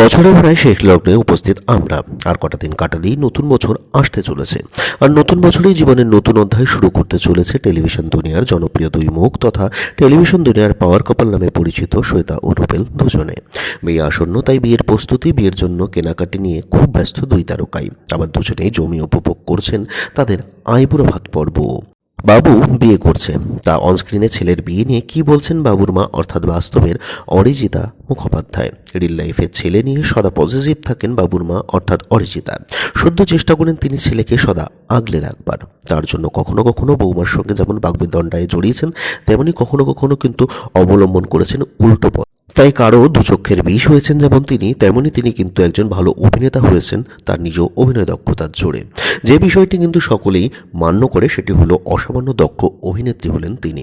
বছরের প্রায় শেষ লগ্নে উপস্থিত আমরা। আর কটা দিন কাটালেই নতুন বছর আসতে চলেছে। আর নতুন বছরেই জীবনের নতুন অধ্যায় শুরু করতে চলেছে টেলিভিশন দুনিয়ার জনপ্রিয় দুই মুখ তথা টেলিভিশন দুনিয়ার পাওয়ার কপাল নামে পরিচিত শ্বেতা ও রুবেল দুজনে। বিয়ে আসন্ন, তাই বিয়ের প্রস্তুতি, বিয়ের জন্য কেনাকাটি নিয়ে খুব ব্যস্ত দুই তারকাই। আবার দুজনেই জমি উপভোগ করছেন তাদের আইবুড়ো ভাত পর্ব। বাবু বিয়ে করছে। তা অনস্ক্রিনে ছেলের বিয়ে নিয়ে কি বলছেন বাবুর মা? অর্থাৎ বাস্তবের অরিজিতা মুখোপাধ্যায়। রিল লাইফে ছেলে নিয়ে সদা পজিটিভ থাকেন বাবুর মা, অর্থাৎ অরিজিতা। সদ্য চেষ্টা করেন তিনি ছেলেকে সদা আগলে রাখবার। তার জন্য কখনো কখনো বৌমার সঙ্গে যেমন বাগবিদণ্ডায় জড়িয়েছেন, তেমনি কখনো কখনো কিন্তু অবলম্বন করেছেন উল্টো পথ। তাই কারও দুচক্ষের বিষ হয়েছেন যেমন তিনি, তেমনি তিনি কিন্তু একজন ভালো অভিনেতা হয়েছেন তার নিজ অভিনয় দক্ষতার জোরে। যে বিষয়টি কিন্তু সকলেই মান্য করে সেটি হলো অসামান্য দক্ষ অভিনেত্রী হলেন তিনি।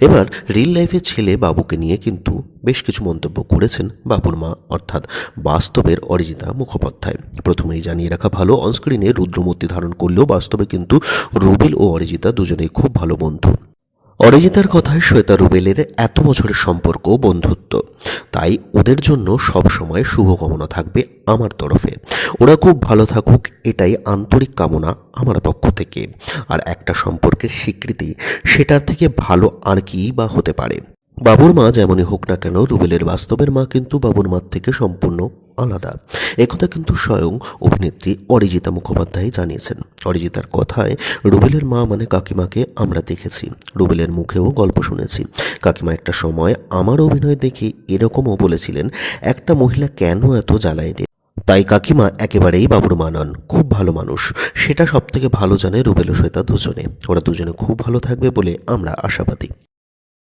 এবার রিল লাইফের ছেলে বাবুকে নিয়ে কিন্তু বেশ কিছু মন্তব্য করেছেন বাবুর মা, অর্থাৎ বাস্তবের অরিজিতা মুখোপাধ্যায়। প্রথমেই জানিয়ে রাখা ভালো অনস্ক্রিনে রুদ্রমূর্তি ধারণ করলেও বাস্তবে কিন্তু রুবেল ও অরিজিতা দুজনেই খুব ভালো বন্ধু। অরিজিতার কথায় শ্বেতা রুবেলের এত বছরের সম্পর্ক বন্ধুত্ব। তাই ওদের জন্য সব সময় শুভকামনা থাকবে আমার তরফে। ওরা খুব ভালো থাকুক, এটাই আন্তরিক কামনা আমার পক্ষ থেকে। আর একটা সম্পর্কের স্বীকৃতি, সেটার থেকে ভালো আর কি বা হতে পারে। বাবুর মা যেমনই হোক না কেন, রুবেলের বাস্তবের মা কিন্তু বাবুর মার থেকে সম্পূর্ণ আলাদা। একথা কিন্তু স্বয়ং অভিনেত্রী অরিজিতা মুখোপাধ্যায় জানিয়েছেন। অরিজিতার কথায়, রুবেলের মা মানে কাকিমাকে আমরা দেখেছি। রুবেলের মুখেও গল্প শুনেছি। কাকিমা একটা সময় আমার অভিনয় দেখে এরকমও বলেছিলেন, একটা মহিলা কেন এত জ্বালায় তাই কাকিমা একেবারেই বাবুর মানান খুব ভালো মানুষ। সেটা সব থেকে ভালো জানে রুবেল শ্বেতা দুজনে। ওরা দুজনে খুব ভালো থাকবে বলে আমরা আশাবাদী।